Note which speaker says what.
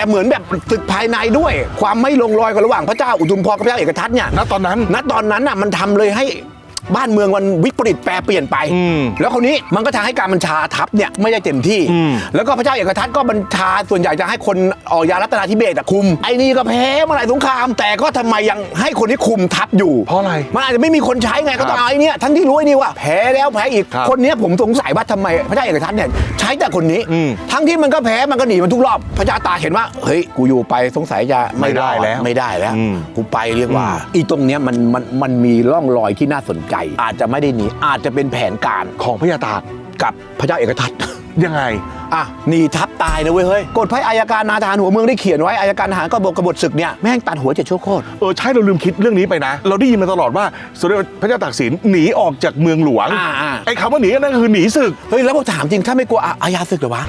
Speaker 1: แต่เหมือนแบบศึกภายในด้วย ความไม่ลงรอยกันระหว่างพระเจ้าอุทุมพรกับพระเจ้าเอกทัตเนี่ย
Speaker 2: ณตอนนั้น
Speaker 1: ณตอนนั้นน่ะมันทำเลยให้ บ้านเมืองมันวิปริตแปรเปลี่ยนไป
Speaker 2: อืม
Speaker 1: แล้วคราวนี้มันก็ทำให้การบัญชาทัพเนี่ยไม่ได้เต็มที่
Speaker 2: อืม
Speaker 1: แล้วก็พระเจ้าเอกทัตก็บัญชาส่วนใหญ่จะให้คนออกยารัตนาธิเบศอะคุม ไอ้นี่ก็แพ้มาหลายสงคราม แต่ก็ทำไมยังให้คนที่คุมทัพอยู่
Speaker 2: เพราะอะไร
Speaker 1: มันอาจจะไม่มีคนใช้ไงก็ต้องเอาไอ้เนี่ยทั้งที่รู้ไอ้นี่ว่าแพ้แล้วแพ้อีก
Speaker 2: ครับ
Speaker 1: คนเนี้ยผมสงสัยว่าทำไมพระเจ้าเอกทัตเนี่ยใช้แต่คนนี้
Speaker 2: อืม
Speaker 1: ทั้งที่มันก็แพ้มันก็หนีมันทุกรอบ พระเจ้าตากเห็นว่าเฮ้ยกูอยู่ไปสงสัยจะ
Speaker 2: ไม่ได้
Speaker 1: รอ
Speaker 2: แล้ว
Speaker 1: ไม่ได้แล้ว
Speaker 2: อืม
Speaker 1: กูไปเรียกว่า
Speaker 2: อืม
Speaker 1: อีตรงเนี้ยมันมันมันมีร่องรอยที่น่าสนใจอาจจะไม่ได้หนีอาจจะเป็นแผนการ
Speaker 2: ของพญาตาก
Speaker 1: กับพระเจ้าเอกทัต
Speaker 2: ยังไง
Speaker 1: อะหนีทับตายนะเว้ยเฮ้ยกฎพระอายการนาทหารหัวเมืองได้เขียนไว้อายการทหารกบฏกบฏศึกเนี่ยแม่งตัดหัวเจ็ดชั่วโคตร
Speaker 2: เออใช่เราลืมคิดเรื่องนี้ไปนะ เราได้ยินมาตลอดว่าสมเด็จพระเจ้าตากสินหนีออกจากเมืองหลวง
Speaker 1: อ่าอ่า
Speaker 2: ไอ้คำว่าหนีนั่นก็คือหนีศึก
Speaker 1: เฮ้ยแล้วผมถามจริงถ้าไม่กลัวอะอาญาศึกเหรอวะ